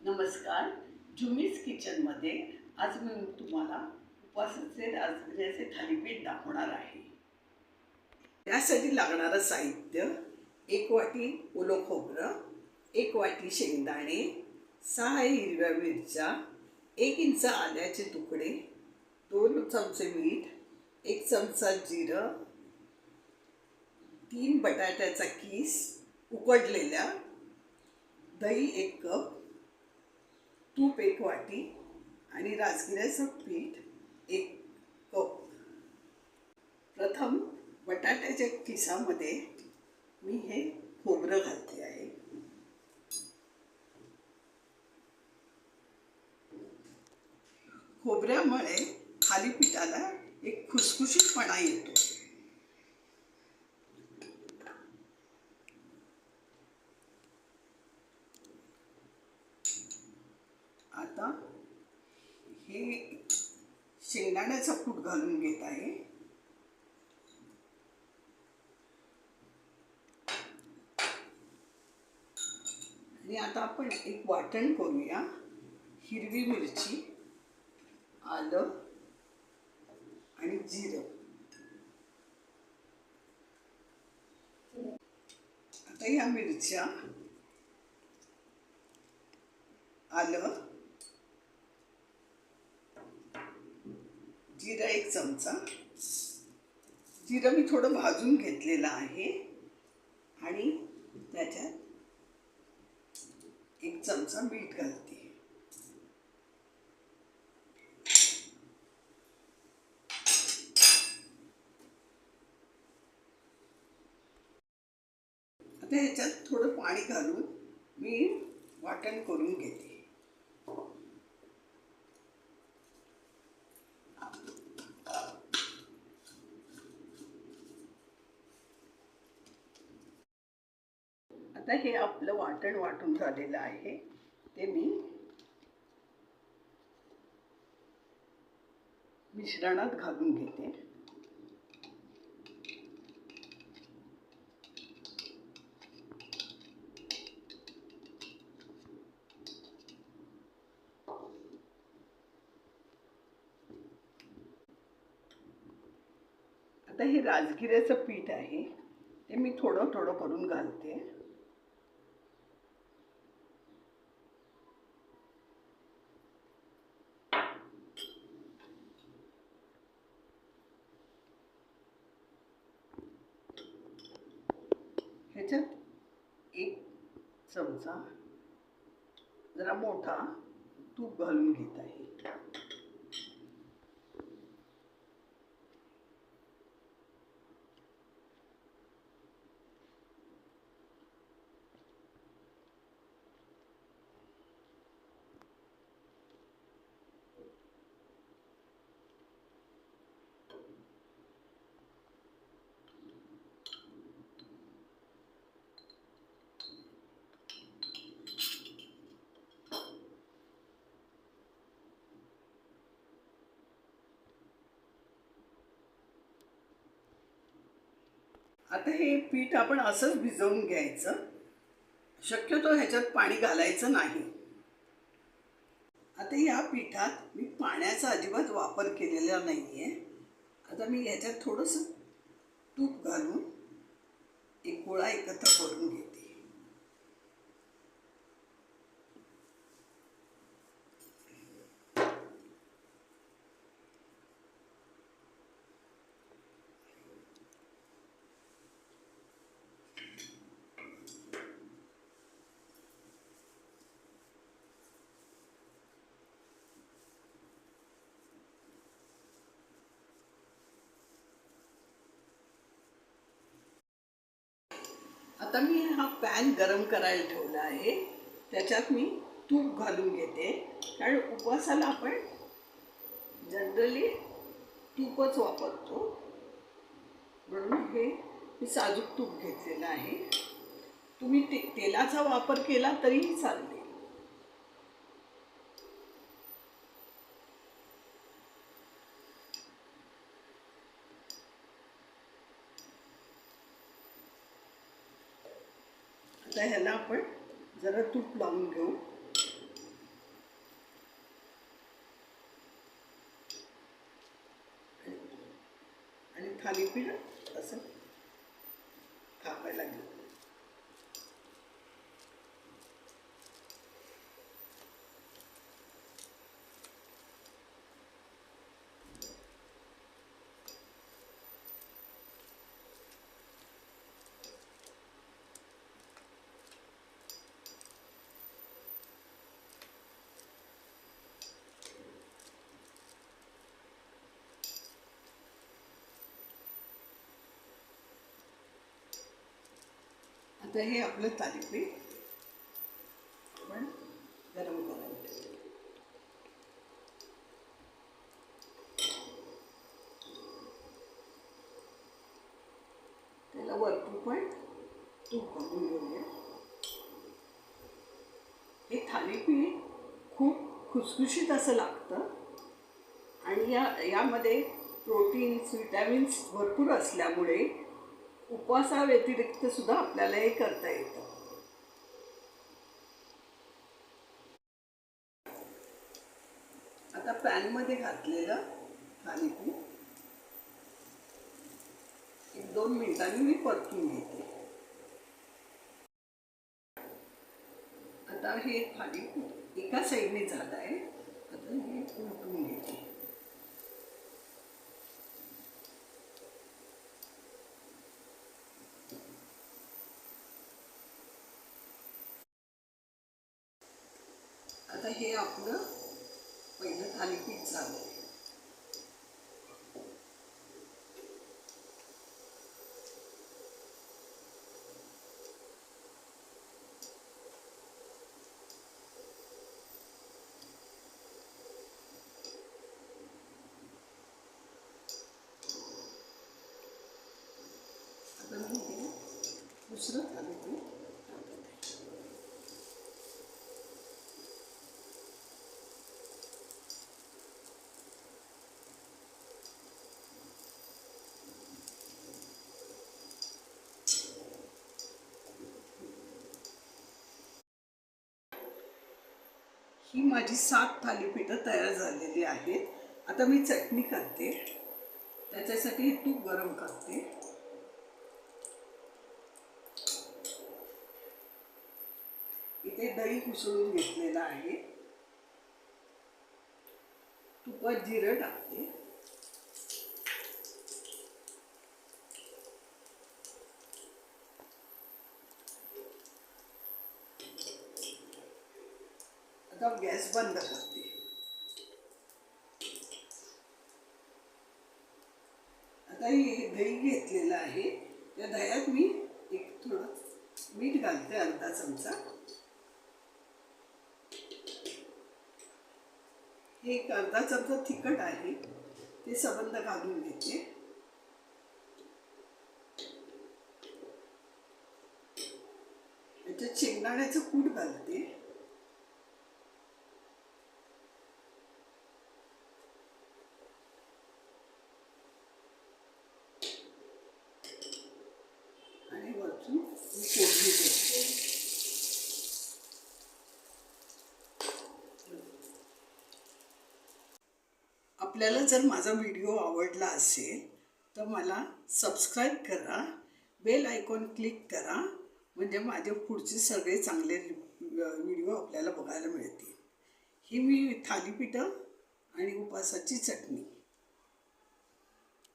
नमस्कार. झुमीज किचनमध्ये आज मी तुम्हाला उपवासाचे राजगिऱ्याचे म्हणजे थालीपीठ दाखवणार आहे. त्यासाठी लागणारं साहित्य एक वाटी ओलं खोबरं एक वाटी शेंगदाणे सहा हिरव्या मिरच्या एक इंच आल्याचे तुकडे दोन चमचे मीठ एक चमचा जिरं तीन बटाट्याचा किस उकडलेल्या दही एक कप तूप एक वाटी आणि राजगिऱ्याचं पीठ एक कप. प्रथम बटाट्याच्या किसामध्ये मी हे खोबरं घालते आहे. खोबऱ्यामुळे थालीपीठाला एक खुसखुशीतपणा येतो आता हे शेंगदाण्याचा कूट घालून घेत आहे. आणि आता आपण एक वाटण करूया. हिरवी मिरची आलं आणि जिरं. आता या मिरच्या आलं. जिरं एक चमचा. जिरं मी थोडं भाजून घेतलेलं आहे. आणि त्याच्यात एक चमचा मीठ घालते. आता ह्याच्यात थोडं पाणी घालून मी वाटण करून घेते. आता हे आपलं वाटण वाटून झालेलं आहे. ते मी मिश्रणात घालून घेते. आता हे राजगिऱ्याचं पीठ आहे. ते मी थोडं थोडं करून घालते. ह्याच्यात एक चमचा जरा मोठा तूप घालून घेत आहे. आता हे पीठ आपण असंच भिजवून घ्यायचं. शक्यतो ह्याच्यात पाणी घालायचं नाही. आता या पिठात मी पाण्याचा अजिबात वापर केलेला नाही आहे आता मी ह्याच्यात थोडंसं तूप घालून एक गोळा एकत्र करून घेते. आता मी हा पॅन गरम करायला ठेवला आहे. त्याच्यात मी तूप घालून घेते. कारण उपवासाला आपण जनरली तूपच वापरतो. म्हणून हे मी साजूक तूप घेतलेलं आहे. तुम्ही ते तेलाचा वापर केला तरीही चालते. तर ह्याला आपण जरा तूप लावून घेऊ. आणि थालीपीठ असं थापायला घेऊ. आता हे आपलं थालीपीठ आपण गरम करायला त्याला वरतून पण तूप घालून घेऊया. हे थालीपीठ खूप खुसखुशीत असं लागतं. आणि या यामध्ये प्रोटीन्स विटॅमिन्स भरपूर असल्यामुळे उपवासाव्यतिरिक्त सुद्धा आपल्याला हे करता येतं. आता पॅनमध्ये घातलेलं थालीपीठ एक दोन मिनिटांनी मी परतून घेते. आता हे थालीपीठ एका साईडने झालं आहे. आता हे उलटून घेते आता हे आपलं पहिलं थालीपीठ झालं. आता मी दुसरं थालीपीठ ही माझी सात थालीपीठं तयार झालेली आहेत. आता मी चटणी करते. त्याच्यासाठी हे तूप गरम करते. इथे दही उसळून घेतलेलं आहे. तुपात जिरं टाकते. आता गॅस बंद करते आता हे दही घेतलेलं आहे. त्या दह्यात मी एक थोडं मीठ घालते अर्धा चमचा. हे एक अर्धा चमचा तिखट आहे. ते सबंध घालून घेते. याच्यात शेंगदाण्याचं कूट घालते आणि वरतून मी फोडणी देते आपल्याला जर माझा व्हिडिओ आवडला असेल तर मला सबस्क्राईब करा बेल आयकॉन क्लिक करा म्हणजे माझे पुढचे सगळे चांगले व्हिडिओ आपल्याला बघायला मिळतील. ही मी थालीपीठं आणि उपासाची चटणी.